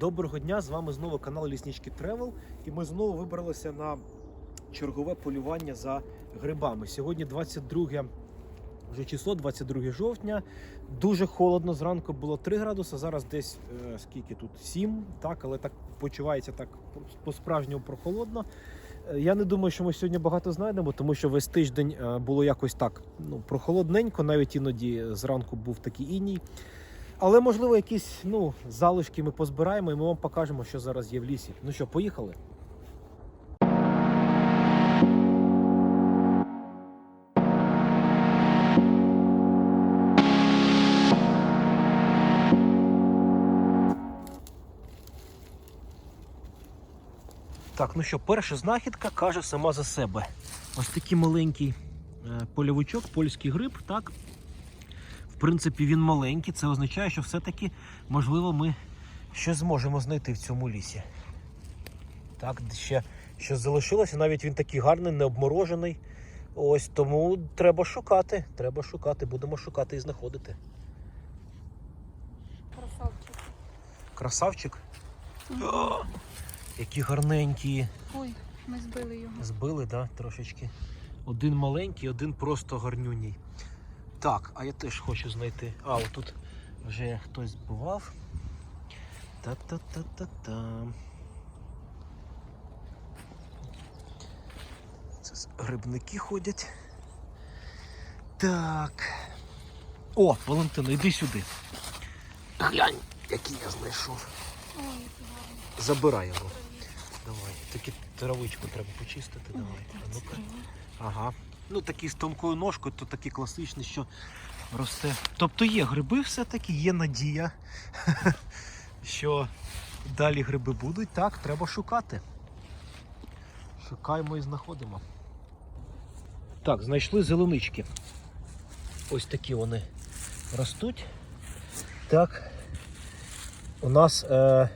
Доброго дня! З вами знову канал Ліснички Тревел. І ми знову вибралися на чергове полювання за грибами. Сьогодні 22 вже число, 22 жовтня. Дуже холодно. Зранку було 3 градуси, зараз десь е, скільки тут 7, так, але так почувається так по-справжньому прохолодно. Е, Я не думаю, що ми сьогодні багато знайдемо, тому що весь тиждень е, було якось так ну, прохолодненько, навіть іноді зранку був такий іній. Але можливо якісь ну, залишки ми позбираємо і ми вам покажемо, що зараз є в лісі. Ну що, поїхали? Так, ну що, перша знахідка каже сама за себе. Ось такий маленький е, польовичок, польський гриб, так? В принципі, він маленький. Це означає, що все-таки, можливо, ми щось зможемо знайти в цьому лісі. Так, ще щось залишилося. Навіть він такий гарний, не обморожений. Ось тому треба шукати. Треба шукати, будемо шукати і знаходити. Красавчик. Красавчик. О, які гарненькі. Ой, ми збили його. Збили, да, трошечки. Один маленький, один просто гарнюній. Так, а я теж хочу знайти. А, отут вже хтось збивав. Та-та-та-та-та. Це грибники ходять. Так. О, Валентина, йди сюди. Глянь, який я знайшов. Забирай його. Давай. Таки травичку треба почистити. Давай. А ну-ка. Ага. Ну такий з тонкою ножкою, то такий класичний, що росте. Тобто є гриби все-таки, є надія, що далі гриби будуть. Так, треба шукати. Шукаємо і знаходимо. Так, знайшли зеленички. Ось такі вони ростуть. Так. У нас е,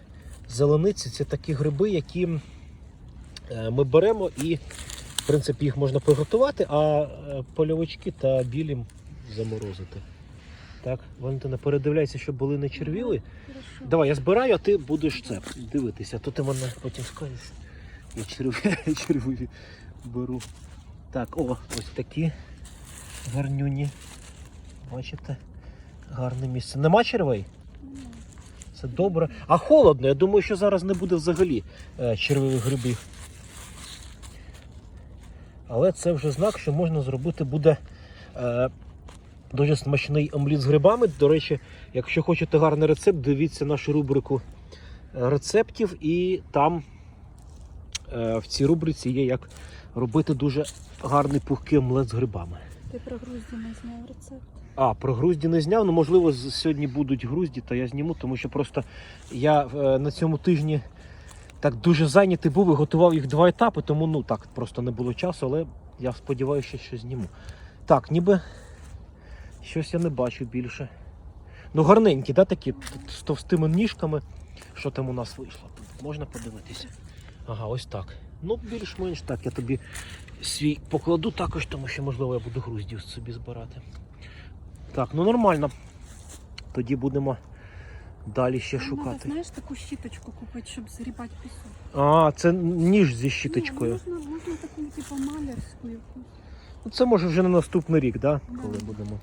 зелениці це такі гриби, які е, ми беремо і в принципі, їх можна приготувати, а е, польовички та білі заморозити. Так, Валентина, передивляйся, щоб були не червіли. Хорошо. Давай, я збираю, а ти будеш це дивитися. То ти мене потім скажеш. Я червиві беру. Так, о, ось такі гарнюні. Бачите? Гарне місце. Нема червей? Це добре. А холодно, я думаю, що зараз не буде взагалі е, червивих грибів. Але це вже знак, що можна зробити буде е, дуже смачний омліт з грибами. До речі, якщо хочете гарний рецепт, дивіться нашу рубрику е, рецептів, і там е, в цій рубриці є як робити дуже гарний пухкий омлет з грибами. Ти про грузді не зняв рецепт. А, про грузді не зняв. Ну, можливо, сьогодні будуть грузді, то я зніму, тому що просто я е, на цьому тижні так дуже зайнятий був і готував їх два етапи, тому ну так просто не було часу, але я сподіваюся, що щось зніму. Так, ніби щось я не бачу більше. Ну, гарненькі, да, такі з товстими ніжками. Що там у нас вийшло? Можна подивитися. Ага, ось так. Ну, більш-менш так. Я тобі свій покладу також, тому що, можливо, я буду груздів собі збирати. Так, ну нормально. Тоді будемо далі ще Надо, шукати. знаєш, таку щіточку купити, щоб згрібати пісок. А, це ніж зі щіточкою. Ні, можна, можна таку, типу, малярську якусь. Ну, Це може вже на наступний рік, да? Да. коли будемо.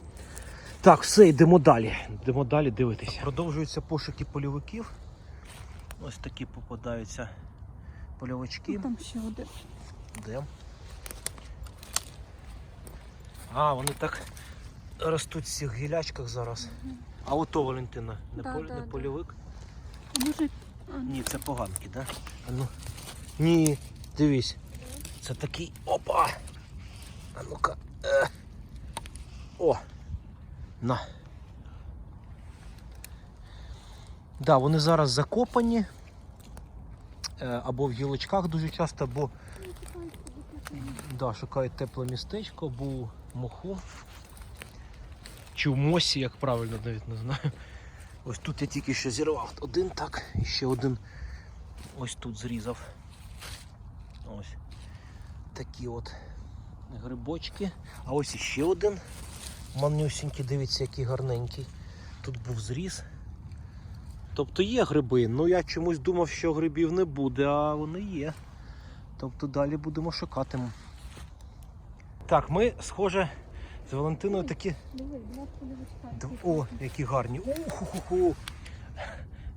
Так, все, йдемо далі. Йдемо далі дивитися. Продовжуються пошуки польовиків. Ось такі попадаються польовички. Ну, Там ще один. Де? А, вони так ростуть в цих гілячках зараз. Мгм. А ото Валентина, не, Да, поль... да, не да. польовик? Може, а, Ні, це поганки, да? А ну. Ні, дивись. Це такий. Опа! А ну-ка. Е. О! На. Да, вони зараз закопані. Е, Або в гілочках дуже часто, або ну, да, шукають тепле містечко, або в моху. Чи в мосі, як правильно, навіть не знаю. Ось тут я тільки що зірвав один так, і ще один ось тут зрізав. Ось такі от грибочки. А ось іще один манюсінький, дивіться, який гарненький. Тут був зріз. Тобто є гриби. Ну я чомусь думав, що грибів не буде, а вони є. Тобто далі будемо шукати. Так, ми, схоже, з Валентиною такі. О, які гарні. Уху-ху-ху.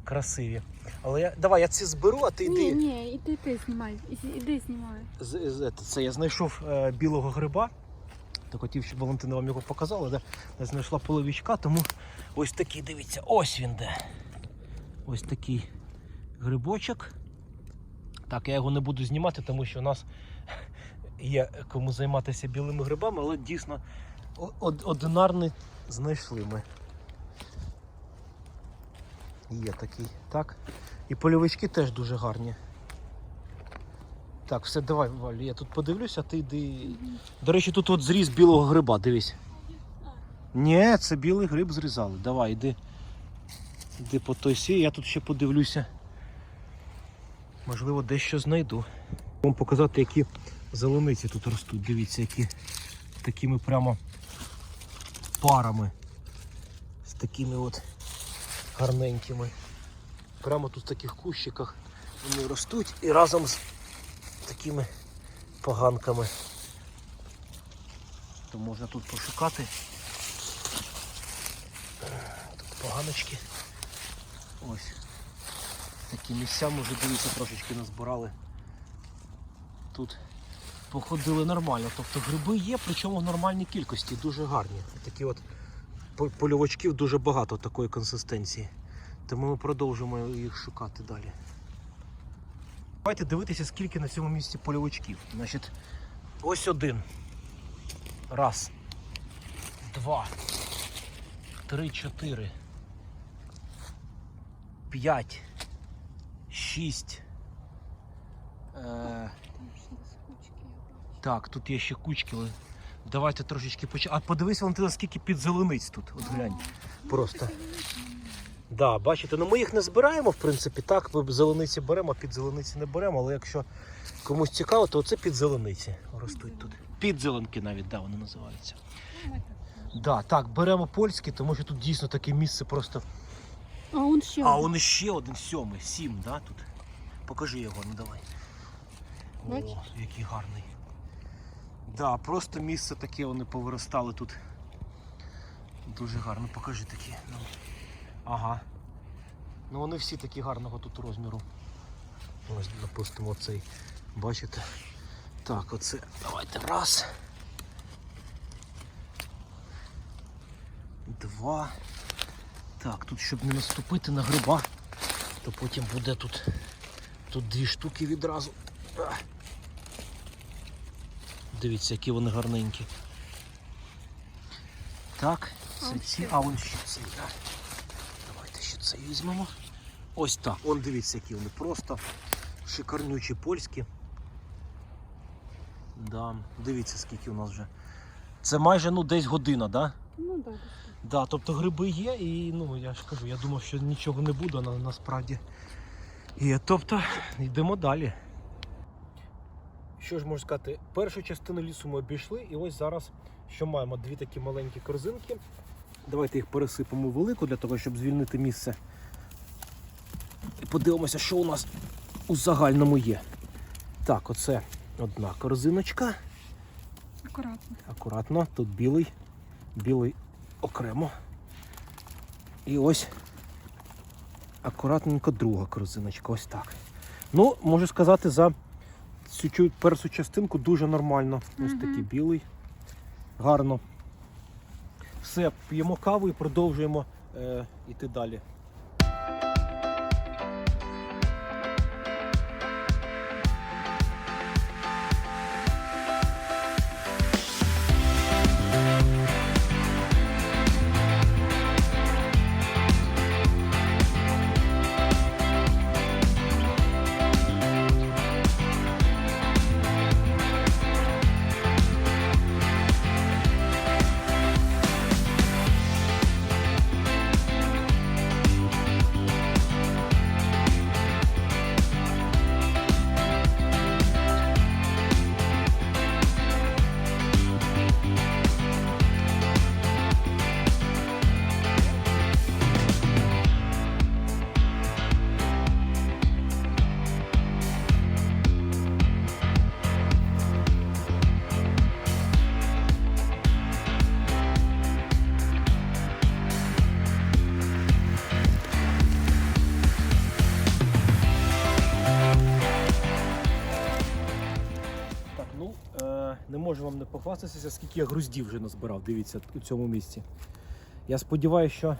Красиві. Але я. Давай, я ці зберу, а ти йди. ні, ні, іди ти знімай. Іди, знімай. З- з- Це я знайшов е, білого гриба. То хотів, щоб Валентина вам його показала, де я знайшла половичка, тому ось такий, дивіться, ось він де. Ось такий грибочок. Так, я його не буду знімати, тому що у нас є кому займатися білими грибами, але дійсно од- одинарний знайшли ми. Є такий, так. І польовички теж дуже гарні. Так, все, давай, Валь, я тут подивлюся, а ти йди. До речі, тут от зріз білого гриба, дивись. Ні, це білий гриб зрізали. Давай, йди. Йди по той сі, я тут ще подивлюся. Можливо, дещо знайду. Вам показати, які зелениці тут ростуть. Дивіться, які такими прямо парами. З такими от гарненькими. Прямо тут в таких кущиках вони ростуть і разом з такими поганками. То можна тут пошукати. Тут поганочки. Ось. Такі місця, може, дивіться, трошечки назбирали. Тут походили нормально. Тобто гриби є, причому в нормальній кількості, дуже гарні. Такі от по- польовачків дуже багато такої консистенції. Тому ми продовжимо їх шукати далі. Давайте дивитися, скільки на цьому місці польовичків. Значить, ось один. Раз. Два. Три, чотири. П'ять. Шість. Е, Там ще десь кучки я бачу. Так, тут є ще кучки. але Давайте трошечки поч... А подивись, Валентина, скільки підзелениць тут. От глянь. Просто. Да, бачите, ну ми їх не збираємо, в принципі, так, ми зелениці беремо, а підзелениці не беремо, але якщо комусь цікаво, то це підзелениці ростуть тут. Підзеленки навіть, да, вони називаються. Так. Да, так, беремо польські, тому що тут дійсно таке місце просто. А он ще А один. он ще один сьомий, сім, да, тут. Покажи його, ну давай. О, який гарний. Да, просто місце таке, вони повиростали тут. Дуже гарно, покажи такі. Ну. Ага. Ну вони всі такі гарного тут розміру. Ось, допустимо, цей. Бачите? Так, оце. Давайте раз. Два. Так, тут щоб не наступити на гриба, то потім буде тут. Тут дві штуки відразу. Дивіться, які вони гарненькі. Так, А, це ці, а вон ще цей. да. Давайте ще цей візьмемо. Ось так. Он дивіться, які вони просто шикарнючі польські. Да. Дивіться, скільки у нас вже. Це майже ну, десь година, да? Ну так. Да, тобто гриби є, і ну я ж кажу, я думав, що нічого не буде, але насправді є. Тобто йдемо далі. Що ж можу сказати, першу частину лісу ми обійшли, і ось зараз що маємо? Дві такі маленькі корзинки. Давайте їх пересипемо велику для того, щоб звільнити місце. І подивимося, що у нас у загальному є. Так, оце одна корзиночка. Акуратно. Акуратно, тут білий, білий окремо. І ось акуратненько друга корзиночка, ось так. Ну, можу сказати, за цю першу частинку дуже нормально. Ось такий білий. Гарно. Все, п'ємо каву і продовжуємо е, йти далі. Похвастатися, скільки я груздів вже назбирав, дивіться, у цьому місці. Я сподіваюся, що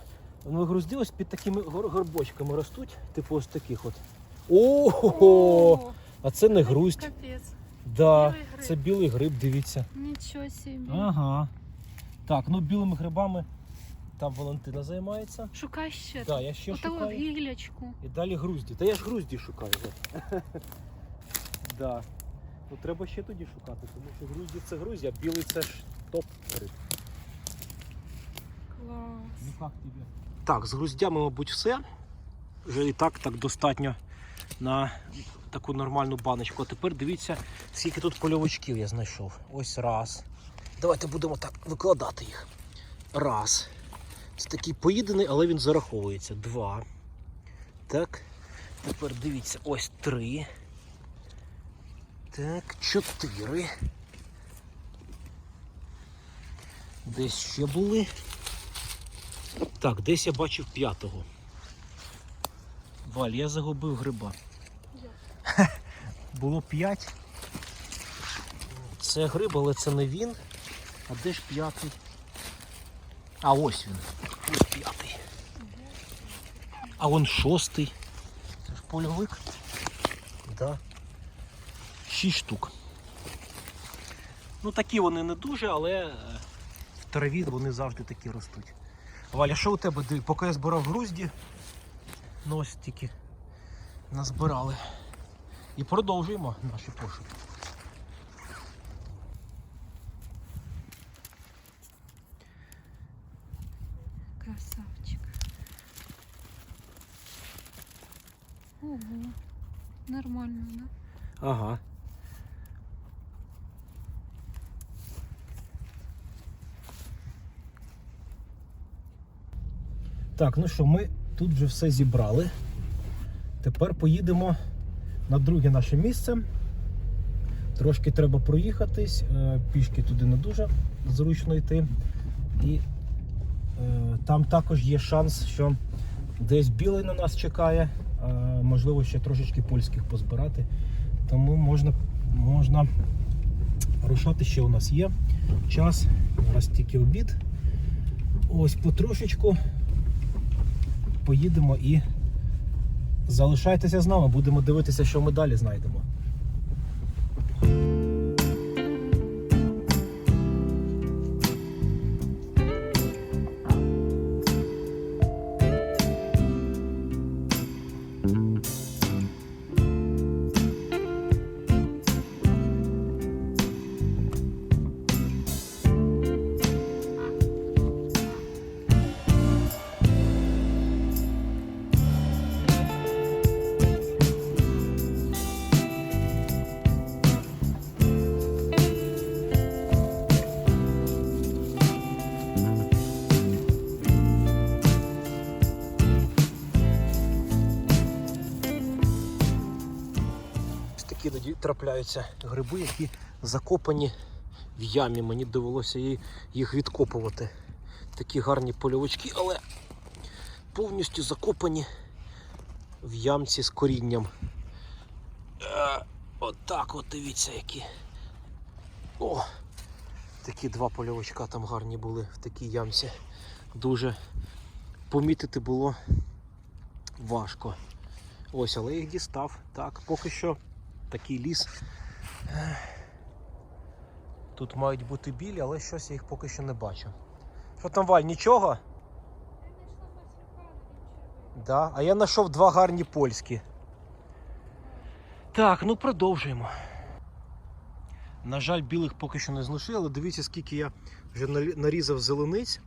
ну, грузди ось під такими горбочками ростуть, типу ось таких от. Ого! А це не груздь. Капець. Да, білий гриб. це білий гриб, дивіться. Нічого собі. Ага. Так, ну білими грибами там Валентина займається. Шукай ще. Так, я ще Отого шукаю. гілячку. І далі грузді. Та я ж грузді шукаю. да. Ну треба ще тоді шукати, тому що грузді це грузді, а білий це ж топ гриб. Клас. Ну як тобі? Так, з груздями, мабуть, все. Вже і так так достатньо на таку нормальну баночку. А тепер дивіться, скільки тут польовичків я знайшов. Ось раз. Давайте будемо так викладати їх. Раз. Це такий поїдений, але він зараховується. Два. Так. Тепер дивіться, ось три. Так, чотири. Десь ще були. Так, десь я бачив п'ятого. Валь, я загубив гриба. Було п'ять. Це гриб, але це не він. А де ж п'ятий? А ось він. Ось п'ятий. А он шостий. Це ж польовик. Да. Шість штук. Ну такі вони не дуже, але е, в траві вони завжди такі ростуть. Валя, що у тебе? Диви, Поки я збирав грузді, ну ось тільки назбирали. І продовжуємо наші пошуки. Красавчик. Ого. Нормально, да? Ага. Так, ну що, ми тут вже все зібрали. Тепер поїдемо на друге наше місце. Трошки треба проїхатись, е, пішки туди не дуже зручно йти. І е, там також є шанс, що десь білий на нас чекає, можливо, ще трошечки польських позбирати. Тому можна, можна рушати ще у нас є час. Зараз тільки обід. Ось потрошечку поїдемо і залишайтеся з нами, будемо дивитися, що ми далі знайдемо. Трапляються гриби, які закопані в ямі. Мені довелося їх відкопувати. Такі гарні польовички, але повністю закопані в ямці з корінням. Е, Отак от дивіться які. О! Такі два польовичка там гарні були в такій ямці. Дуже помітити було важко. Ось, але їх дістав. Так, поки що такий ліс. Тут мають бути білі, але щось я їх поки що не бачу. Що там, Валь, нічого? Да. А я знайшов два гарні польські. Так, ну продовжуємо. На жаль, білих поки що не знайшли, але дивіться, скільки я вже нарізав зелениць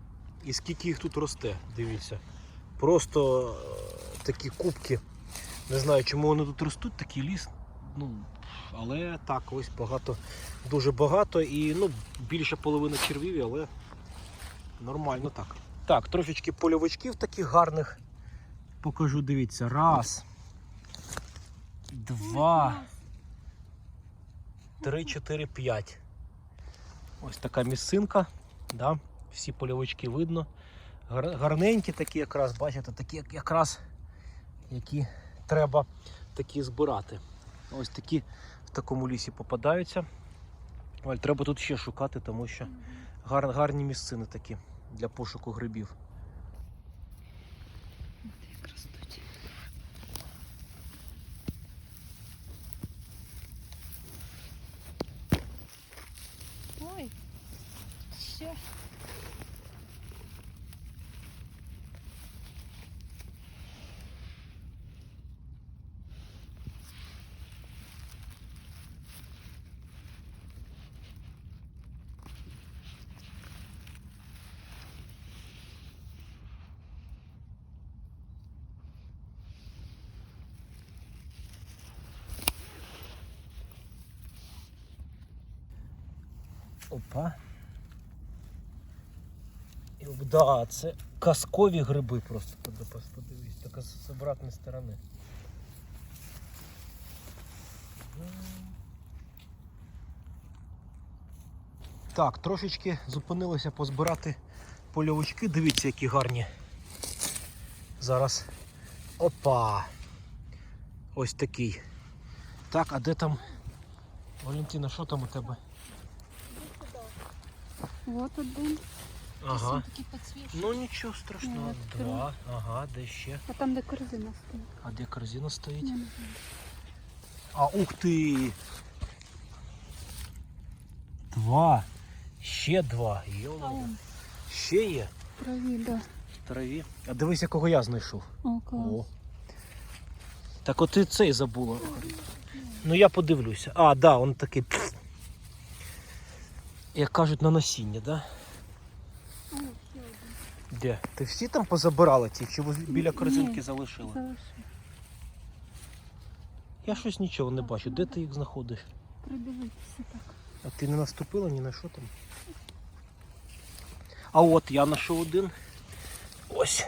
і скільки їх тут росте. Дивіться. Просто е, такі кубки. Не знаю, чому вони тут ростуть, такий ліс. Ну, але так, ось багато, дуже багато і ну, більше половини червіві, але нормально так. Так, трошечки польовичків таких гарних. Покажу, дивіться. Раз. Два. Три, чотири, п'ять. Ось така місцинка. Да? Всі польовички видно. Гарненькі такі якраз, бачите, такі якраз, які треба такі збирати. Ось такі в такому лісі попадаються. Валь, треба тут ще шукати, тому що гар, гарні місцини такі для пошуку грибів. От як ростуть. Ой, ще. Опа. І, да, це казкові гриби просто Подивись, з з обратної сторони. Так, трошечки зупинилося позбирати польовички. Дивіться, які гарні. Зараз. Опа! Ось такий. Так, а де там? Валентина, що там у тебе? Вот один. Ага. Ну нічого страшного. Ну, Два. Ага, де ще? А там, де корзина стоїть. А де корзина стоїть? Не. А ух ти! Два. Ще два. Йо. Ще є в траві, да. в траві. А дивись, якого я знайшов. О, клас. О. Так от і цей забула. Ну я подивлюся. А, да, он такий. пф. Як кажуть, на насіння, да? Де? Ти всі там позабирала ті, чи біля корзинки залишила? Залиши. Я щось нічого не бачу. Де ти їх знаходиш? Придивитися так. А ти не наступила ні на що там? А от я знайшов один. Ось.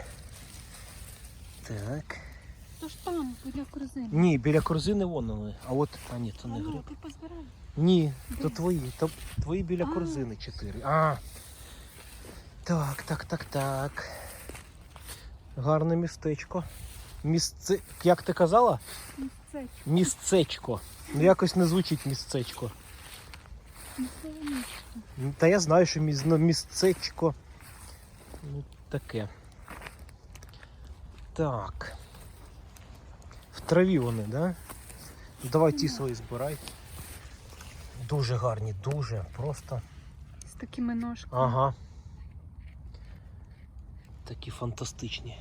Так. То ж там, біля корзини. Ні, біля корзини вон вони. А от. А ні, це не гриб. ти позбирай. Ні, то твої. То твої біля корзини чотири. А. Так, так, так, так. Гарне містечко. Місце. Як ти казала? Місце. Місцечко. Ну якось не звучить місцечко. Місце. Ну, Та я знаю, що міс... ну, місцечко. Ну, таке. Так. В траві вони, да? Давай ті свої збирай. Дуже гарні, дуже. Просто. З такими ножками. Ага. Такі фантастичні.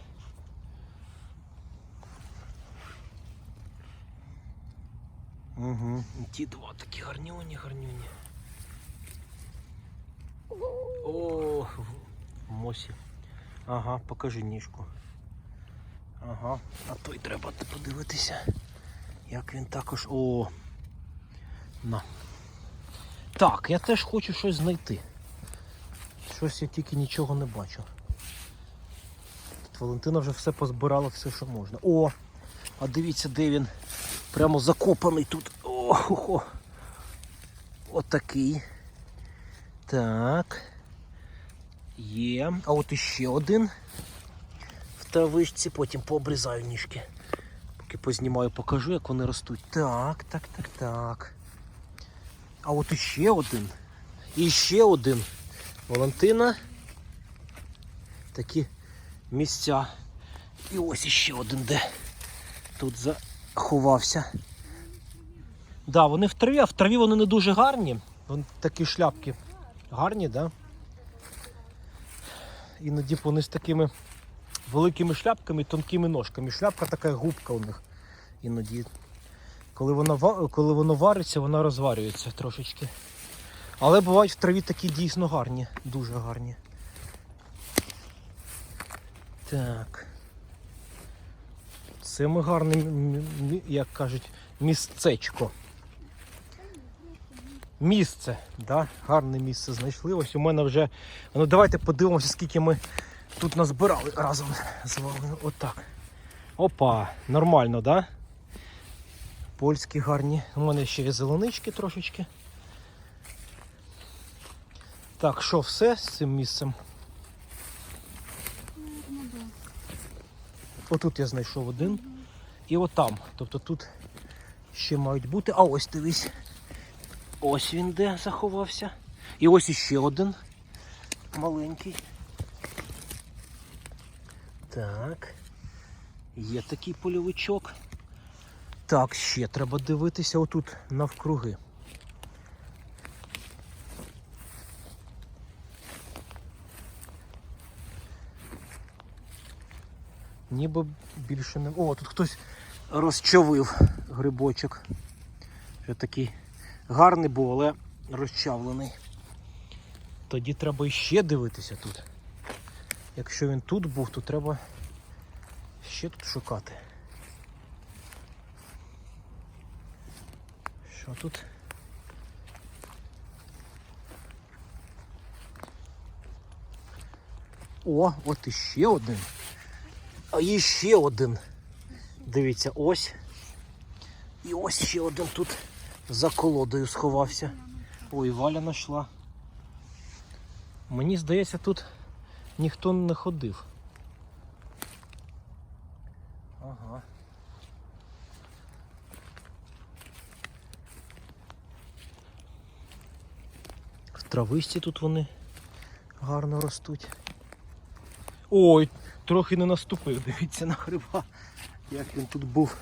Угу. Ті два такі гарнюні, гарнюні. О, мосі. Ага, покажи ніжку. Ага, а той треба подивитися. Як він також. О. На. Так, я теж хочу щось знайти. Щось я тільки нічого не бачу. Тут Валентина вже все позбирала, все, що можна. О! А дивіться, де він прямо закопаний тут. О, хо, хо. Отакий. Так. Є. А от іще один в травичці, потім пообрізаю ніжки. Поки познімаю, покажу, як вони ростуть. Так, так, так, так. А от іще один. І ще один. Валентина. Такі місця. І ось іще один, де тут заховався. Да, вони в траві, а в траві вони не дуже гарні. Вон такі шляпки гарні, да? Іноді вони з такими великими шляпками тонкими ножками. Шляпка така губка у них іноді. Коли воно, коли воно вариться, вона розварюється трошечки. Але бувають в траві такі дійсно гарні, дуже гарні. Так. Це ми гарне, як кажуть, місцечко. Місце, да? гарне місце знайшли. Ось у мене вже. Ну давайте подивимося, скільки ми тут назбирали разом з вами. Отак. Опа, нормально, да? Польські гарні. У мене ще є зеленички трошечки. Так, що все з цим місцем? Отут я знайшов один. І отам. Тобто тут ще мають бути. А ось дивись. Ось він де заховався. І ось іще один маленький. Так. Є такий польовичок. Так, ще треба дивитися отут навкруги. Ніби більше не. О, тут хтось розчавив грибочок. Вже такий гарний був, але розчавлений. Тоді треба іще дивитися тут. Якщо він тут був, то треба ще тут шукати. Що тут? О, от іще один. А є ще один. Дивіться, ось. І ось ще один тут за колодою сховався. Ой, Валя знайшла. Мені здається, тут ніхто не ходив. Ага. В трависті тут вони гарно ростуть. Ой, трохи не наступив, дивіться на гриба. Як він тут був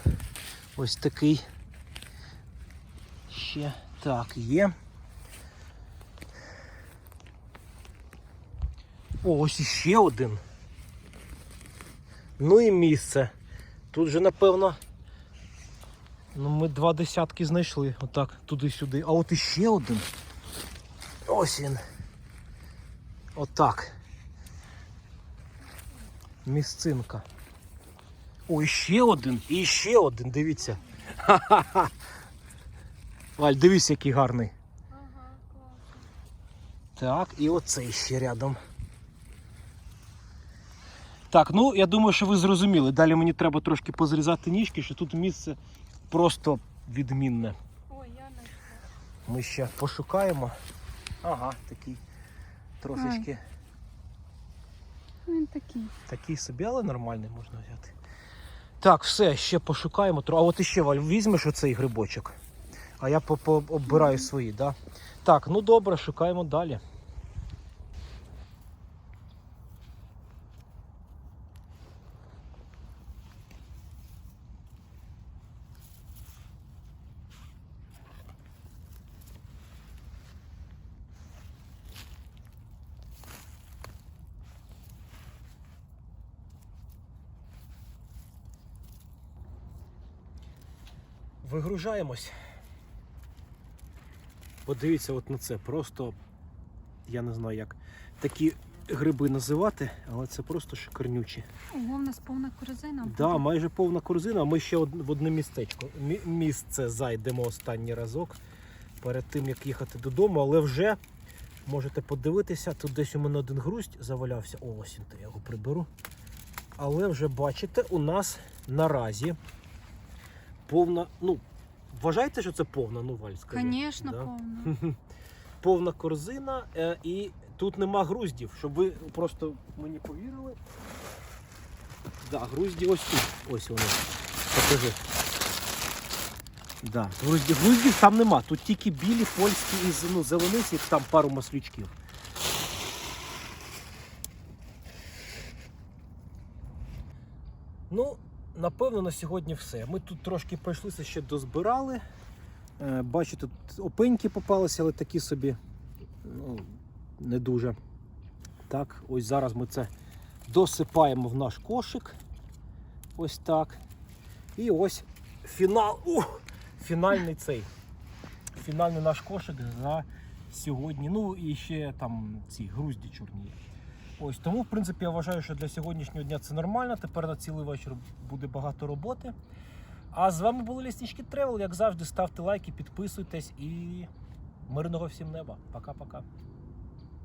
ось такий. Ще так, є. О, ось іще один. Ну і місце. Тут же, напевно, ну, ми два десятки знайшли. Отак, туди-сюди. А от іще один. Ось він. Отак. Місцинка. О, ще один, і ще один, дивіться. Ха-ха-ха. Валь, дивись, який гарний. Ага. Так, і оцей ще рядом. Так, ну я думаю, що ви зрозуміли. Далі мені треба трошки позрізати ніжки, що тут місце просто відмінне. Ой, я знайшла. Ми ще пошукаємо. Ага, такий трошечки Він такий. такий собі, але нормальний можна взяти. Так, все, ще пошукаємо. А от іще Валь, візьмеш оцей грибочок. А я по- по- оббираю свої, да? Так, ну добре, шукаємо далі. Вигружаємось. Подивіться от на це. Просто, я не знаю, як такі гриби називати, але це просто шикарнючі. Ого, в нас повна корзина. буде. Да, майже повна корзина, ми ще в одне містечко. Місце зайдемо останній разок перед тим, як їхати додому, але вже можете подивитися, тут десь у мене один груздь завалявся. О, ось він, то я його приберу. Але вже бачите, у нас наразі повна. Ну, вважаєте, що це повна, ну, Валь, скажи. Звісно, Да? повна. повна корзина е, і тут нема груздів, щоб ви просто мені повірили. Да, грузді ось тут. Ось вони. Покажи. Да, грузді, груздів там нема. Тут тільки білі, польські із ну, зелениці, і там пару маслючків. Ну, напевно, на сьогодні все. Ми тут трошки пройшлися, ще дозбирали. Е, Бачите, тут опеньки попалися, але такі собі ну, не дуже. Так, ось зараз ми це досипаємо в наш кошик. Ось так. І ось фінал. Ух, фінальний цей. Фінальний наш кошик за сьогодні. Ну і ще там ці грузді чорні. Ось тому, в принципі, я вважаю, що для сьогоднішнього дня це нормально. Тепер на цілий вечір буде багато роботи. А з вами були Ліснички Тревел. Як завжди, ставте лайки, підписуйтесь і мирного всім неба. Пока-пока.